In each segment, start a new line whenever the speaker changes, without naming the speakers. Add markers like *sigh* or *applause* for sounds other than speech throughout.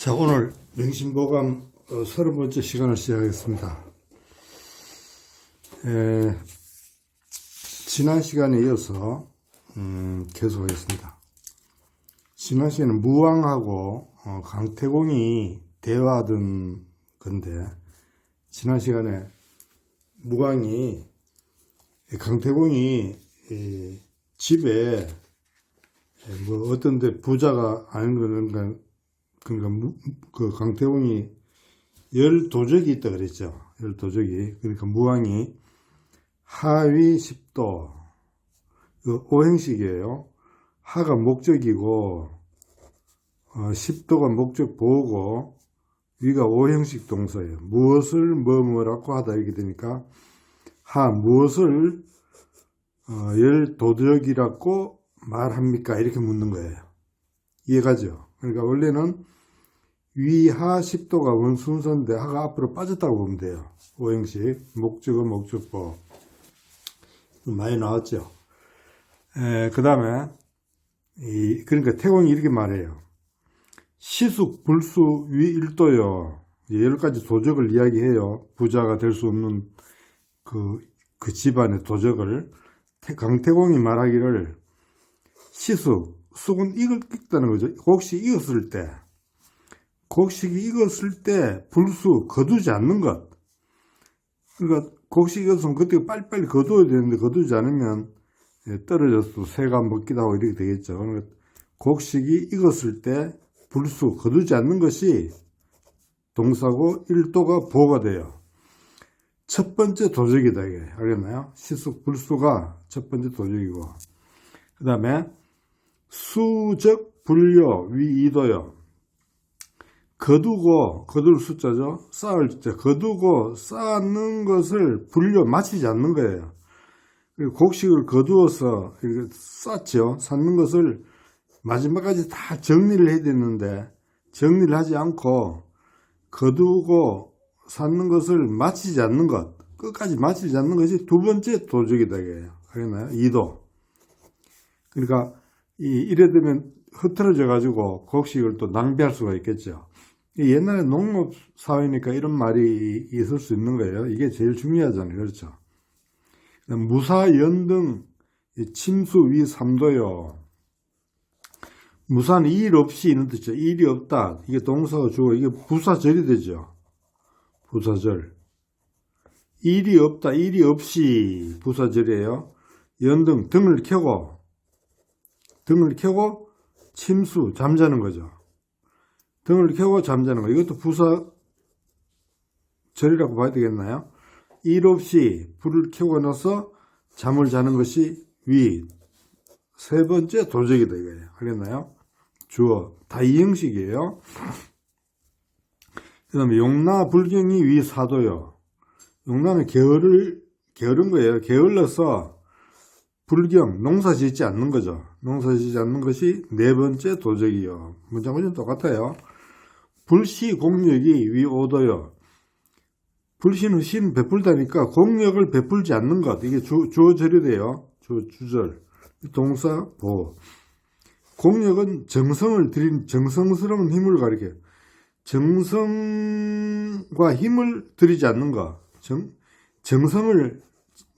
자, 오늘 명심보감 어, 서른 번째 시간을 시작하겠습니다. 에, 지난 시간에 이어서 음, 계속하겠습니다. 지난 시간에 무왕하고 어, 강태공이 대화하던 건데 지난 시간에 무왕이 강태공이 이, 집에 뭐 어떤데 부자가 아닌 거는 그러니까 무- 그 강태공이 열 도적이 있다 그랬죠. 열 도적이 그러니까 무왕이 하위 10도 그 오행식이에요. 하가 목적이고 어, 10도가 목적 보고 위가 오행식 동사예요. 무엇을 뭐뭐라고 하다 이렇게 되니까 하 무엇을 어, 열 도적이라고 말합니까? 이렇게 묻는 거예요. 이해가죠? 그러니까 원래는 위하 10도가 원순서인데 하가 앞으로 빠졌다고 보면 돼요. 오행식, 목적어, 목적보. 많이 나왔죠. 그 다음에, 이, 그러니까 태공이 이렇게 말해요. 시숙, 불수, 위, 일도요. 여러 가지 도적을 이야기해요. 부자가 될 수 없는 그, 그 집안의 도적을. 태- 강태공이 말하기를 시숙, 쑥은 익을, 익다는 거죠. 곡식 익었을 때. 곡식이 익었을 때 불수 거두지 않는 것. 그러니까 곡식이 익었으면 그때 빨리빨리 거두어야 되는데 거두지 않으면 예, 떨어져서 새가 먹기도 하고 이렇게 되겠죠. 그러니까 곡식이 익었을 때 불수 거두지 않는 것이 동사고 일도가 보호가 돼요. 첫 번째 도적이다 이게 알겠나요? 시숙 불수가 첫 번째 도적이고 그 다음에 수적 분료 위이도요. 거두고 거둘 숫자죠. 쌓을 때 거두고 쌓는 것을 분료 마치지 않는 거예요. 곡식을 거두어서 이렇게 쌓죠. 쌓는 것을 마지막까지 다 정리를 해야 되는데 정리를 하지 않고 거두고 쌓는 것을 마치지 않는 것 끝까지 마치지 않는 것이 두 번째 도적이다. 알겠나요? 이도. 그러니까 이 이래 되면 흐트러져 가지고 곡식을 또 낭비할 수가 있겠죠. 이 옛날에 농업 사회니까 이런 말이 있을 수 있는 거예요. 이게 제일 중요하잖아요. 그렇죠. 무사 연등 침수 위 3도요. 무사는 일 없이 이런 뜻이죠. 일이 없다. 이게 동사가 주어 이게 부사절이 되죠. 부사절. 일이 없다. 일이 없이 부사절이에요. 연등 등을 켜고 등을 켜고 침수 잠자는 거죠. 등을 켜고 잠자는 거. 이것도 부사 절이라고 봐야 되겠나요? 일 없이 불을 켜고 나서 잠을 자는 것이 위. 세 번째 도적이다 이거예요. 알겠나요? 주어. 다 이형식이에요. 그 다음에 용나 불경이 위 사도요. 용나는 게으를, 게으른 거예요. 게을러서 불경, 농사 짓지 않는 거죠. 농사 짓지 않는 것이 네 번째 도적이요. 문장 문장 똑같아요. 불시 공력이 위 오도요. 불시는 신 베풀다니까 공력을 베풀지 않는 것. 이게 주, 주어절이 돼요. 주, 주절. 동사 보. 공력은 정성을 들인 정성스러운 힘을 가리켜요. 정성과 힘을 들이지 않는 것. 정, 정성을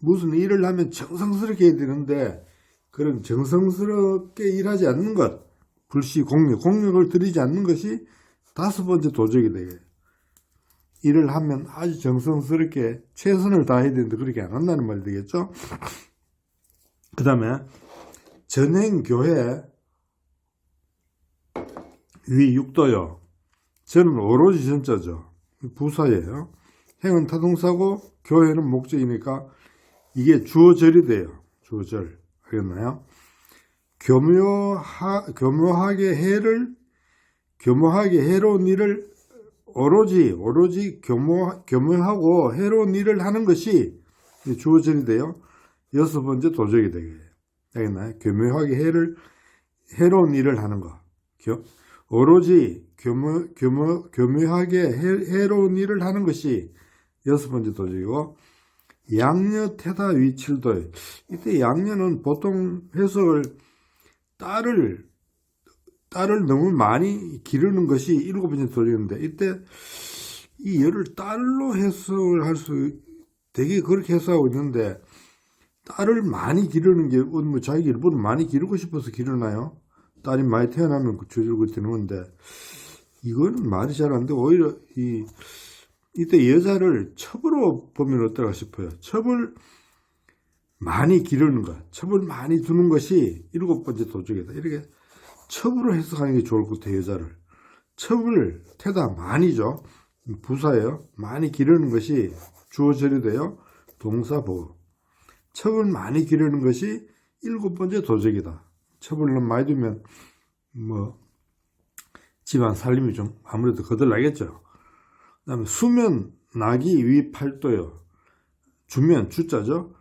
무슨 일을 하면 정성스럽게 해야 되는데 그런 정성스럽게 일하지 않는 것. 불시 공력. 공력을 들이지 않는 것이 다섯 번째 도적이 되게. 일을 하면 아주 정성스럽게 최선을 다해야 되는데 그렇게 안 한다는 말이 되겠죠? 그 다음에 전행교회 위 육도요. 저는 오로지 전자죠. 부사예요. 행은 타동사고 교회는 목적이니까 이게 주어절이 돼요. 주어절. 알겠나요? 교묘하, 교묘하게 해를, 교묘하게 해로운 일을 오로지, 오로지 교묘, 교묘하고 해로운 일을 하는 것이 주어절이 돼요. 여섯 번째 도적이 되게. 알겠나요? 교묘하게 해를, 해로운 일을 하는 거. 교, 오로지 교묘, 교묘, 교묘하게 해, 해로운 일을 하는 것이 여섯 번째 도적이고, 양녀 태다 위칠도 이때 양녀는 보통 해석을 딸을 딸을 너무 많이 기르는 것이 일곱 번째 도적인데 이때 이 열을 딸로 해석을 할 수 되게 그렇게 해석하고 있는데 딸을 많이 기르는 게 뭐 자기 일본 많이 기르고 싶어서 기르나요? 딸이 많이 태어나면 그 되는 건데 이거는 말이 잘안 되고 오히려 이 이때 여자를 첩으로 보면 어떨까 싶어요. 첩을 많이 기르는 것, 첩을 많이 두는 것이 일곱 번째 도적이다. 이렇게 첩으로 해석하는 게 좋을 것 같아요, 여자를. 첩을 태다 많이죠. 부사예요. 많이 기르는 것이 주어절이 돼요. 동사보. 첩을 많이 기르는 것이 일곱 번째 도적이다. 너무 많이 두면 뭐 집안 살림이 좀 아무래도 거들나겠죠. 그 다음에 수면 나기 위 팔도요. 주면 주자죠.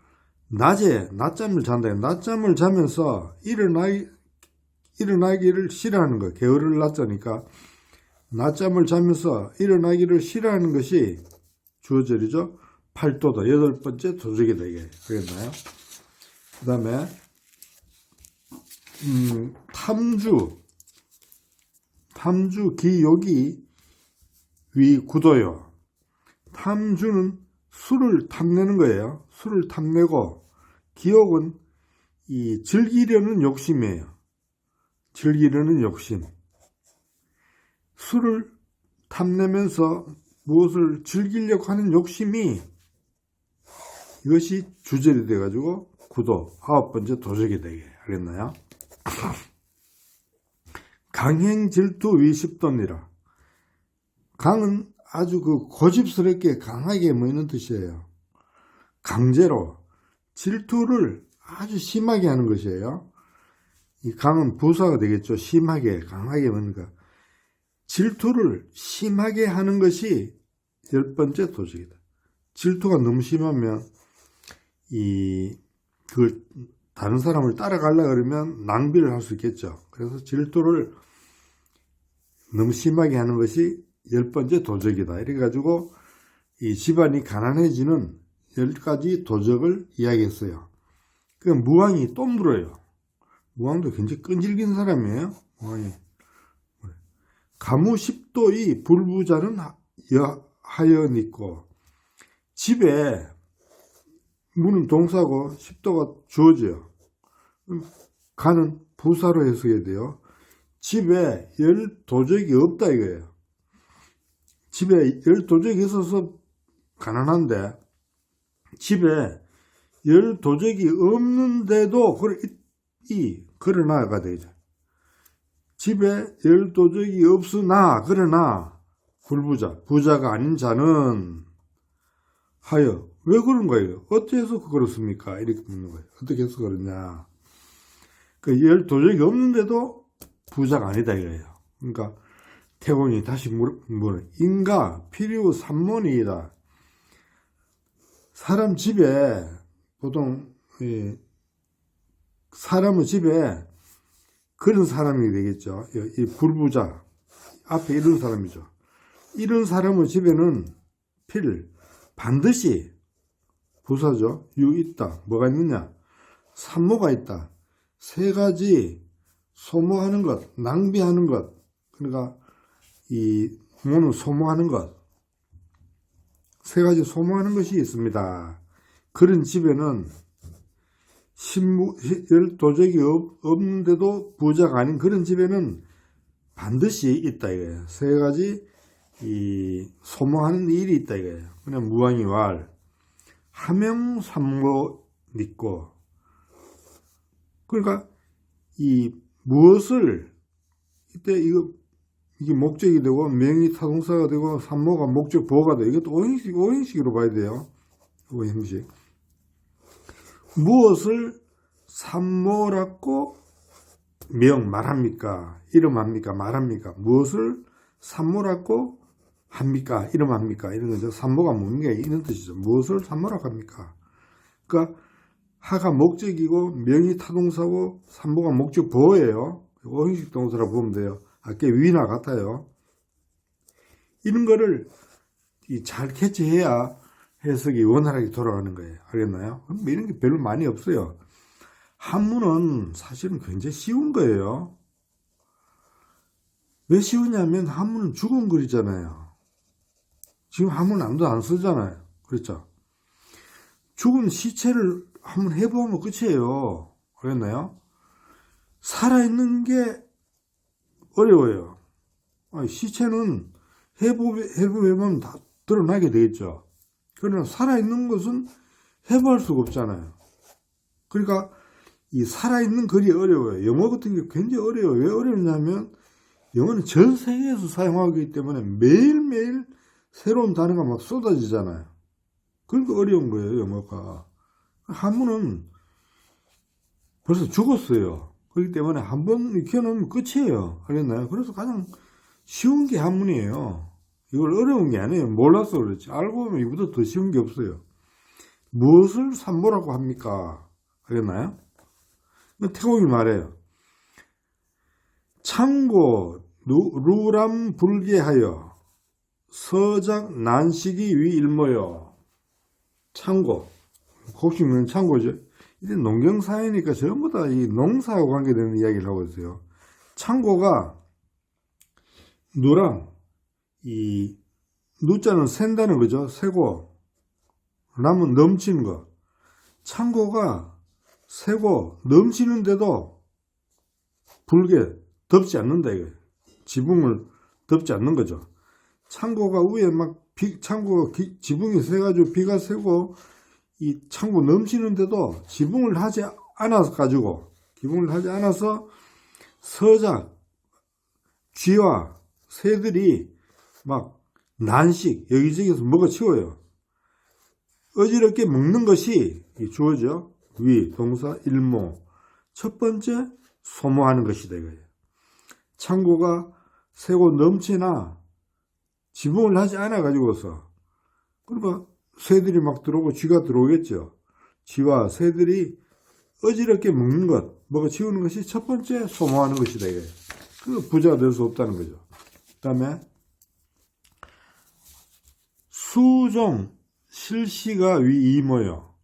낮에 낮잠을 잔다. 낮잠을 자면서 일어나기 일어나기를 싫어하는 거예요. 게으를 낮자니까 낮잠을 자면서 일어나기를 싫어하는 것이 주어절이죠. 팔도다. 여덟 번째 도적이다. 이게 되겠나요? 그 다음에 음, 탐주 탐주 기욕이 위 구도요. 탐주는 술을 탐내는 거예요. 술을 탐내고 기욕은 이 즐기려는 욕심이에요. 즐기려는 욕심. 술을 탐내면서 무엇을 즐기려고 하는 욕심이 이것이 주절이 돼가지고 구도 아홉 번째 도적이 되게 하겠나요? *laughs* 강행 질투 위십돈이라 강은 아주 그 고집스럽게 강하게 모이는 뜻이에요. 강제로 질투를 아주 심하게 하는 것이에요. 이 강은 부사가 되겠죠. 심하게, 강하게 하니까. 질투를 심하게 하는 것이 열 번째 도적이다. 질투가 너무 심하면, 이, 그, 다른 사람을 따라가려 그러면 낭비를 할 수 있겠죠. 그래서 질투를 너무 심하게 하는 것이 열 번째 도적이다. 이래가지고, 이 집안이 가난해지는 열 가지 도적을 이야기했어요. 그 무왕이 또 물어요. 무왕도 굉장히 끈질긴 사람이에요. 무왕이. 가무 십도의 불부자는 하연 있고 집에 문은 동사고 십도가 주어져요. 가는 부사로 해석해야 돼요. 집에 열 도적이 없다 이거예요. 집에 열 도적이 있어서 가난한데 집에 열 도적이 없는데도 그래 이 그러나가 되죠. 집에 열 도적이 없으나 그러나 불부자 부자가 아닌 자는 하여 왜 그런 거예요? 해서 그렇습니까? 이렇게 묻는 거예요. 어떻게 해서 그러냐? 그 열 도적이 없는데도 부자가 아니다 이거예요. 그러니까 태공이 다시 물어 인가 필요 삼문이다. 사람 집에 보통 이 사람의 집에 그런 사람이 되겠죠. 이 불부자 앞에 이런 사람이죠. 이런 사람의 집에는 필 반드시 부사죠. 유 있다. 뭐가 있느냐? 산모가 있다. 세 가지 소모하는 것, 낭비하는 것. 그러니까 이 모는 소모하는 것. 세 가지 소모하는 것이 있습니다. 그런 집에는 신무, 도적이 없는데도 부자가 아닌 그런 집에는 반드시 있다 이거예요. 세 가지 이 소모하는 일이 있다 이거예요. 그냥 무왕이 왈 하명삼모 믿고 그러니까 이 무엇을 이때 이거 이게 목적이 되고 명이 타동사가 되고 산모가 목적 보호가 돼. 이것도 오행식 오행식으로 봐야 돼요. 오행식. 무엇을 산모라고 명 말합니까? 이름합니까? 말합니까? 무엇을 산모라고 합니까? 이름합니까? 이런 거죠. 산모가 뭡니까? 이런 뜻이죠. 무엇을 산모라고 합니까? 그러니까 하가 목적이고 명이 타동사고 산모가 목적 보호예요. 오행식 동사라고 보면 돼요. 아까 위나 같아요. 이런 거를 잘 캐치해야 해석이 원활하게 돌아가는 거예요. 알겠나요? 뭐 이런 게 별로 많이 없어요. 한문은 사실은 굉장히 쉬운 거예요. 왜 쉬우냐면 한문은 죽은 글이잖아요. 지금 한문 아무도 안 쓰잖아요. 그렇죠? 죽은 시체를 한번 해보면 끝이에요. 그랬나요? 살아있는 게 어려워요. 시체는 해보, 해보면 다 드러나게 되겠죠. 그러나 살아있는 것은 해부할 수가 없잖아요. 그러니까 이 살아있는 글이 어려워요. 영어 같은 게 굉장히 어려워요. 왜 어려우냐면 영어는 전 세계에서 사용하기 때문에 매일매일 새로운 단어가 막 쏟아지잖아요. 그러니까 어려운 거예요, 영어가. 한문은 벌써 죽었어요. 그렇기 때문에 한 번 익혀놓으면 끝이에요. 알겠나요? 그래서 가장 쉬운 게 한문이에요. 이걸 어려운 게 아니에요. 몰라서 그렇지. 알고 보면 이보다 더 쉬운 게 없어요. 무엇을 산모라고 합니까? 알겠나요? 태국이 말해요. 창고 루람 불계하여 서작 난식이 위 일모여 창고 곡식은 창고죠. 이제 농경사회니까 전부 다 이 농사하고 관계되는 이야기를 하고 있어요. 창고가 누랑 이 누자는 샌다는 거죠. 세고 남은 넘치는 거. 창고가 세고 넘치는데도 불게 덮지 않는다 이거. 지붕을 덮지 않는 거죠. 창고가 위에 막 비, 창고 기, 지붕이 세가지고 비가 새고 이 창고 넘치는데도 지붕을 하지 않아서 가지고 기붕을 하지 않아서 서작 쥐와 새들이 막 난식 여기저기서 먹어 치워요. 어지럽게 먹는 것이 주어져 위 동사 일모 첫 번째 소모하는 것이다 이거예요. 창고가 새고 넘치나 지붕을 하지 않아 가지고서 그러니까 새들이 막 들어오고 쥐가 들어오겠죠. 쥐와 새들이 어지럽게 먹는 것, 먹어 치우는 것이 첫 번째 소모하는 것이다 이거예요. 그 부자가 될수 없다는 거죠. 그 다음에 수종 실시가 위 이모요.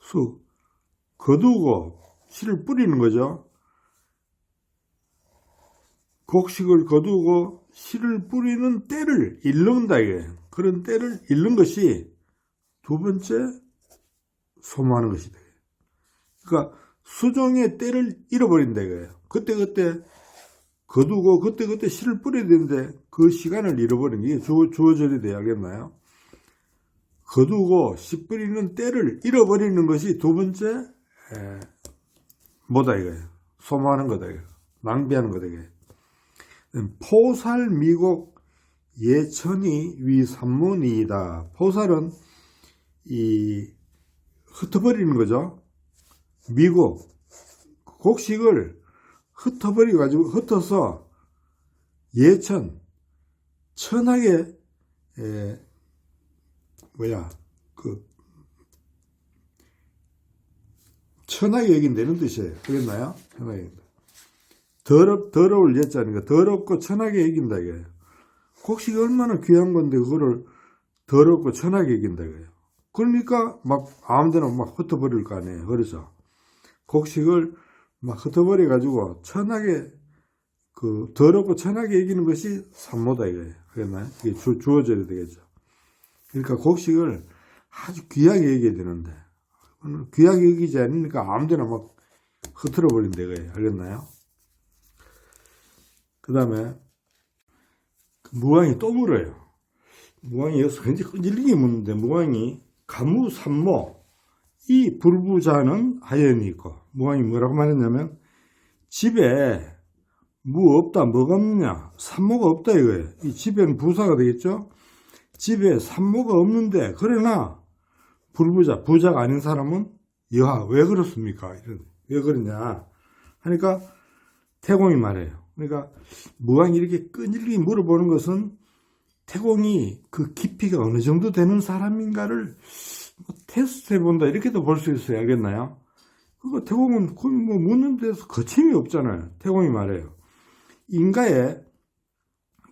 수 거두고 실을 뿌리는 거죠. 곡식을 거두고 실을 뿌리는 때를 잃는다 이게 그런 때를 잃는 것이 두 번째 소모하는 것이다. 그러니까 수종의 때를 잃어버린다 이거예요. 그때 그때 거두고 그때 그때 실을 뿌려야 되는데 그 시간을 잃어버린 게 주, 주어져야 돼야겠나요? 거두고 씨 뿌리는 때를 잃어버리는 것이 두 번째 에, 뭐다 이거예요. 소모하는 거다 이거. 낭비하는 거다 이게. 포살 미곡 예천이 위산문이다. 포살은 이 흩어버리는 거죠. 미국 곡식을 흩어버리 가지고 흩어서 예천 천하게 에, 뭐야 그 천하게 여긴다는 뜻이에요. 그랬나요? 천하게 여긴다. 더럽 더러울 예자니까 더럽고 천하게 여긴다 이거예요. 곡식이 얼마나 귀한 건데 그거를 더럽고 천하게 여긴다 이거예요. 그러니까 막 아무데나 막 흩어버릴 거 아니에요. 그래서 곡식을 막 흩어버려 가지고 천하게 그 더럽고 천하게 여기는 것이 산모다 이거예요. 그랬나요? 이게 주, 주어져야 되겠죠. 그러니까 곡식을 아주 귀하게 여겨야 되는데 귀하게 여기지 않으니까 아무데나 막 흐트러 버린다 이거예요. 알겠나요? 그 다음에 무왕이 또 물어요. 무왕이 여기서 굉장히 끈질리게 묻는데 무왕이 가무 삼모 이 불부자는 하연이 있고 무왕이 뭐라고 말했냐면 집에 무 없다 뭐가 없느냐 산모가 없다 이거예요. 이 집에는 부사가 되겠죠. 집에 산모가 없는데 그러나 불부자 부자가 아닌 사람은 여하 왜 그렇습니까? 이런 왜 그러냐 하니까 태공이 말해요. 그러니까 무왕이 이렇게 끈질기게 물어보는 것은 태공이 그 깊이가 어느 정도 되는 사람인가를 뭐 테스트 해 본다 이렇게도 볼 수 있어요. 알겠나요? 그거 태공은 거의 뭐 묻는 데서 거침이 없잖아요. 태공이 말해요. 인가에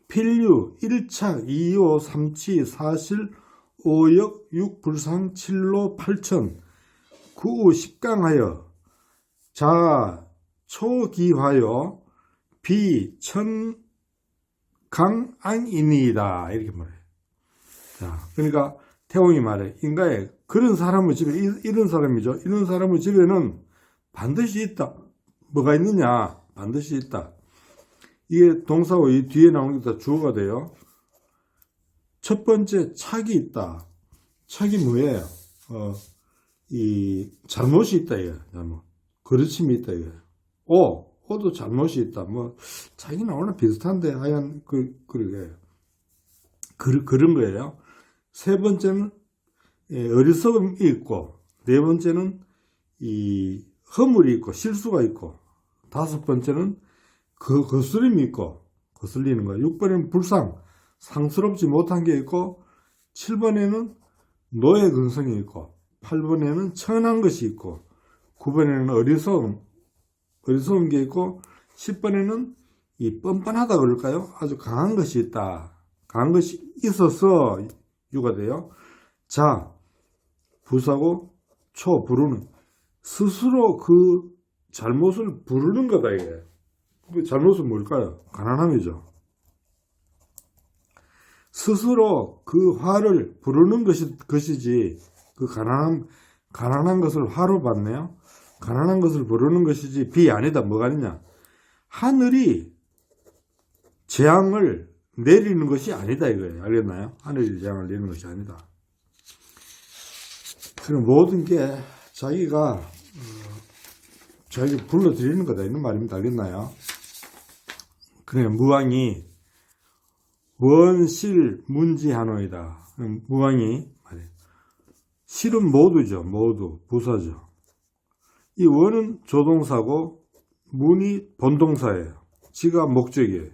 필류 1착 2호 3치 4실 5역 6불상 7로 8천 9우 10강하여 자 초기하여 비천강안이니이다 이렇게 말해요. 자, 그러니까 태웅이 말해 인가에 그런 사람의 집에 이- 이런 사람이죠. 이런 사람의 집에는 반드시 있다. 뭐가 있느냐? 반드시 있다. 이게 동사고 이 뒤에 나오는 게 다 주어가 돼요. 첫 번째 착이 있다. 착이 뭐예요? 어, 이 잘못이 있다 이거 잘못. 그르침이 있다 이거. 오, 오도 잘못이 있다. 뭐 자기 나오나 비슷한데 하얀 그 그러게 그, 그런 거예요. 세 번째는 예, 어리석음이 있고 네 번째는 이 허물이 있고 실수가 있고 다섯 번째는 그 거스림이 있고 거슬리는 거예요. 6번에는 불상 상스럽지 못한 게 있고 7번에는 노예 근성이 있고 8번에는 천한 것이 있고 9번에는 어리석음 어리석은 게 있고 10번에는 이 뻔뻔하다 그럴까요? 아주 강한 것이 있다. 강한 것이 있어서 유가 돼요. 자, 부사고 초 부르는 스스로 그 잘못을 부르는 거다 이게. 그 잘못은 뭘까요? 가난함이죠. 스스로 그 화를 부르는 것이, 것이지, 그 가난함, 가난한 것을 화로 받네요. 가난한 것을 부르는 것이지, 비 아니다. 뭐가 아니냐. 하늘이 재앙을 내리는 것이 아니다 이거예요. 알겠나요? 하늘이 재앙을 내리는 것이 아니다. 그럼 모든 게 자기가, 어, 자기 불러들이는 거다. 이런 말입니다. 알겠나요? 그래, 무왕이 원실 문지하노이다. 음, 무왕이. 실은 모두죠. 모두 부사죠. 이 원은 조동사고 문이 본동사예요. 지가 목적이에요.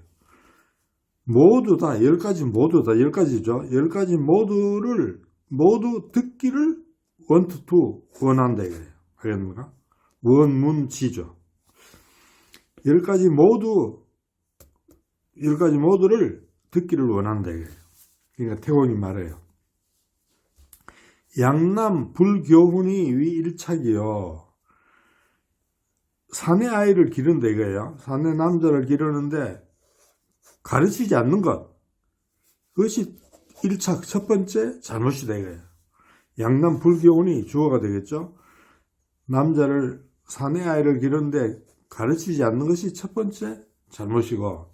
모두 다, 열 가지 모두 다, 열 가지죠. 열 가지 모두를, 모두 듣기를 원투 투 원한다 이거예요. 알겠습니까? 원문지죠. 열 가지 모두, 열 가지 모두를 듣기를 원한다 이거예요. 그러니까 태원이 말해요. 양남 불교훈이 위 일착이요. 사내 아이를 기른다 이거예요. 사내 남자를 기르는데 가르치지 않는 것. 그것이 일착 첫 번째 잘못이다 이거예요. 양남 불교훈이 주어가 되겠죠. 남자를 사내 아이를 기르는데 가르치지 않는 것이 첫 번째 잘못이고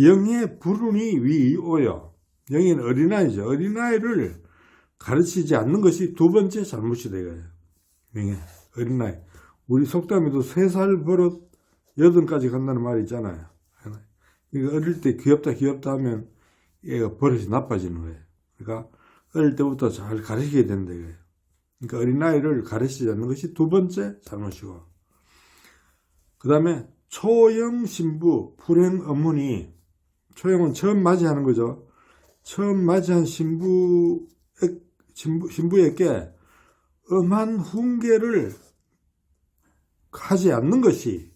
영의 불운이 위오요. 영인 어린아이죠. 어린아이를 가르치지 않는 것이 두 번째 잘못이다 이거예요. 명예 어린아이. 우리 속담에도 세살 버릇 여든까지 간다는 말이 있잖아요. 이거 어릴 때 귀엽다 귀엽다 하면 얘가 버릇이 나빠지는 거예요. 그러니까 어릴 때부터 잘 가르치게 이거예요. 그러니까 어린아이를 가르치지 않는 것이 두 번째 잘못이고 그 다음에 초영 신부 불행 어머니 초영은 처음 맞이하는 거죠. 처음 맞이한 신부, 신부 신부에게 엄한 훈계를 하지 않는 것이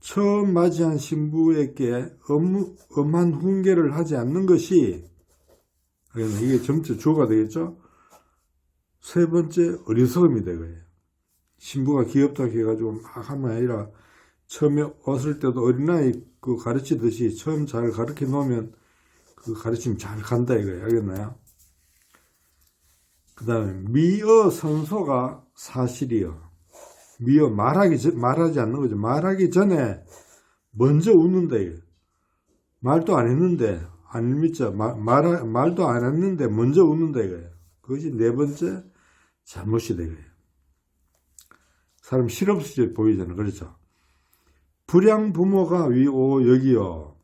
처음 맞이한 신부에게 엄, 엄한 훈계를 하지 않는 것이 그러면 이게 점차 주어가 되겠죠. 세 번째 어리석음이 되거예요. 신부가 귀엽다 해가지고 막 하면 아니라 처음에 왔을 때도 어린아이 그 가르치듯이 처음 잘 가르쳐 놓으면 그 가르침 잘 간다 이거예요. 알겠나요? 그 다음에 미어 선소가 사실이요. 미어 말하기 전, 말하지 않는 거죠. 말하기 전에 먼저 웃는다 이거. 말도 안 했는데 안 믿죠. 말, 말 말도 안 했는데 먼저 웃는다 이거예요. 그것이 네 번째 잘못이 되거예요. 사람 실없이 보이잖아요. 그렇죠? 불량 부모가 위오 여기요.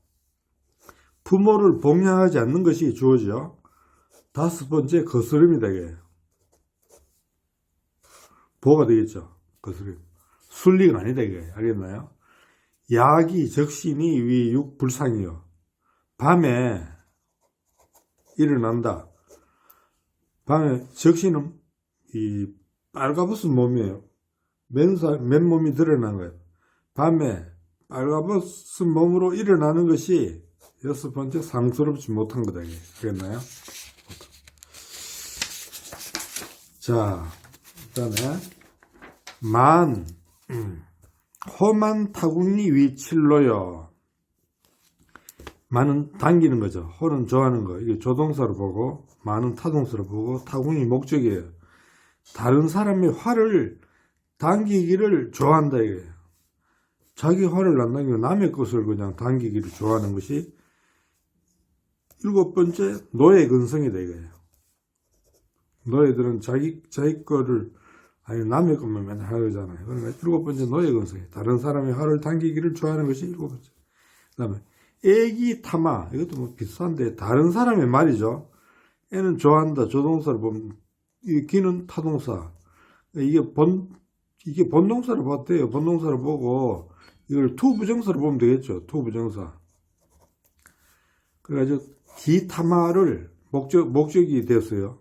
부모를 봉양하지 않는 것이 주어져. 다섯 번째 거스름이 되게. 보가 되겠죠. 거스름. 순리가 아니다 이게. 알겠나요? 야기 적신이 위 육 불상이요. 밤에 일어난다. 밤에 적신은 이 빨가벗은 몸이에요. 맨살, 맨몸이 드러난 거예요. 밤에 빨가벗은 몸으로 일어나는 것이 여섯 번째 상스럽지 못한 거다. 알겠나요? 자, 그 다음에 만, 음, 호만 타군이 위칠로요. 많은 당기는 거죠. 호는 좋아하는 거. 이게 조동사로 보고 많은 타동사로 보고 타군이 목적이에요. 다른 사람의 화를 당기기를 좋아한다 이거예요. 자기 화를 안 당기고 남의 것을 그냥 당기기를 좋아하는 것이 일곱 번째 노예 근성이다 이거예요. 노예들은 자기 자기 거를 아니 남의 것만 맨날 하잖아요. 그러니까 일곱 번째 노예 근성이 다른 사람의 화를 당기기를 좋아하는 것이 일곱 번째. 그다음에 애기 타마 이것도 뭐 비슷한데 다른 사람의 말이죠. 애는 좋아한다 조동사를 보면 이 기는 타동사 이게 본 이게 본동사를 봤대요. 본동사를 보고 이걸 투 부정사를 보면 되겠죠. 투 부정사. 그래가지고 기타마를 목적 목적이 됐어요.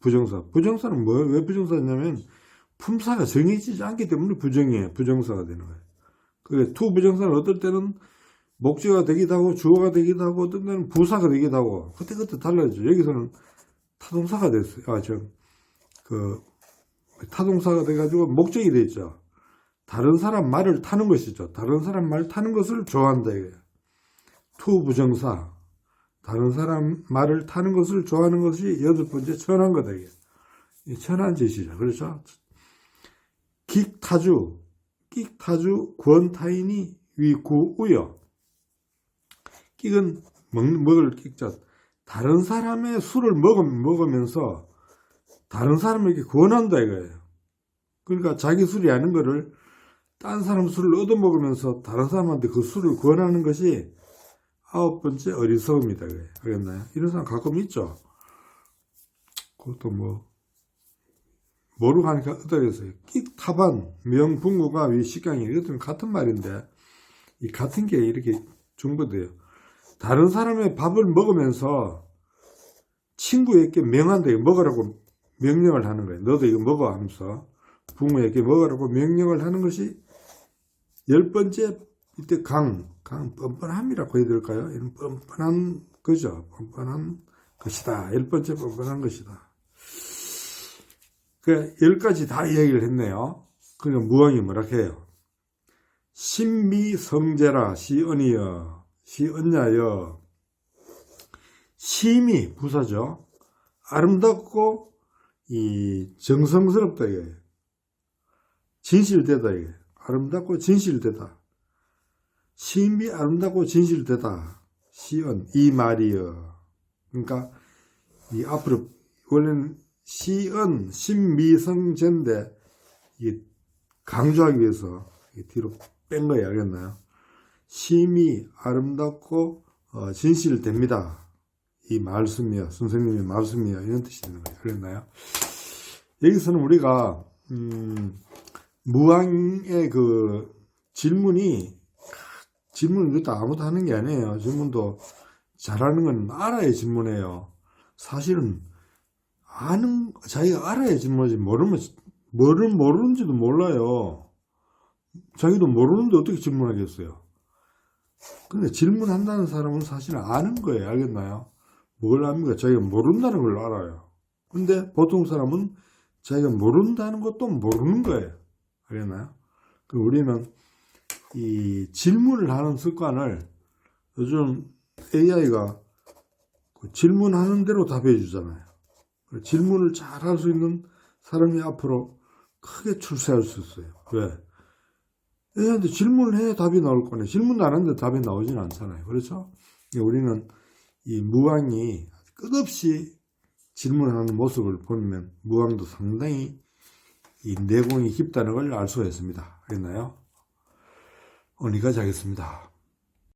부정사. 부정사는 뭐, 왜 부정사냐면, 품사가 정해지지 않기 때문에 부정이에요. 부정사가 되는 거예요. 그게 투 부정사는 어떨 때는 목적어가 되기도 하고, 주어가 되기도 하고, 어떤 때는 부사가 되기도 하고, 그때그때 달라지죠. 여기서는 타동사가 됐어요. 아, 저, 그, 타동사가 돼가지고 목적이 됐죠. 다른 사람 말을 타는 것이죠. 다른 사람 말 타는 것을 좋아한다. 투 부정사. 다른 사람 말을 타는 것을 좋아하는 것이 여덟 번째 천한 거다. 천한 짓이죠. 그렇죠? 긱타주, 끽타주, 권타인이 위구우여. 끽은 먹, 먹을 끽자. 다른 사람의 술을 먹, 먹으면서 다른 사람에게 권한다 이거예요. 그러니까 자기 술이 아닌 거를 딴 사람 술을 얻어먹으면서 다른 사람한테 그 술을 권하는 것이 아홉 번째 어리석음이다. 알겠나요? 이런 사람 가끔 있죠. 그것도 뭐, 모르고 하니까 어떠겠어요. 끽타반, 명분구가 위식강이 이것들은 같은 말인데, 이 같은 게 이렇게 중보돼요. 다른 사람의 밥을 먹으면서 친구에게 명한다. 먹으라고 명령을 하는 거예요. 너도 이거 먹어 하면서 부모에게 먹으라고 명령을 하는 것이 열 번째 이때 강, 강 뻔뻔함이라고 해야 될까요? 이런 뻔뻔한 거죠. 뻔뻔한 것이다. 열 번째 뻔뻔한 것이다. 그열 가지 다 이야기를 했네요. 그러니까 무왕이 뭐라 해요? 신미성제라 시언이여 시언냐여 심이 부사죠. 아름답고 이 정성스럽다 이게 진실되다 이게 아름답고 진실되다. 심이 아름답고 진실되다. 시언 이 말이여. 그러니까 이 앞으로 원래는 시언 신미성제인데 이 강조하기 위해서 이 뒤로 뺀 거예요. 알겠나요? 심이 아름답고 어, 진실됩니다. 이 말씀이요. 선생님의 말씀이요. 이런 뜻이 되는 거예요. 알겠나요? 여기서는 우리가 음, 무왕의 그 질문이 질문은 이것도 아무도 하는 게 아니에요. 질문도 잘하는 건 알아야 질문해요. 사실은 아는 자기가 알아야 질문하지 모르면 뭐를 모르는지도 몰라요. 자기도 모르는데 어떻게 질문하겠어요? 근데 질문한다는 사람은 사실 아는 거예요. 알겠나요? 뭘 압니까? 자기가 모른다는 걸 알아요. 근데 보통 사람은 자기가 모른다는 것도 모르는 거예요. 알겠나요? 그 우리는 이 질문을 하는 습관을 요즘 AI가 그 질문하는 대로 답해 주잖아요. 질문을 잘 할 수 있는 사람이 앞으로 크게 출세할 수 있어요. 왜? AI한테 질문을 해야 답이 나올 거네. 질문도 안 하는데 답이 나오지는 않잖아요. 그렇죠? 우리는 이 무왕이 끝없이 질문하는 모습을 보면 무왕도 상당히 이 내공이 깊다는 걸 알 수가 있습니다. 알겠나요? 오늘 여기까지 하겠습니다.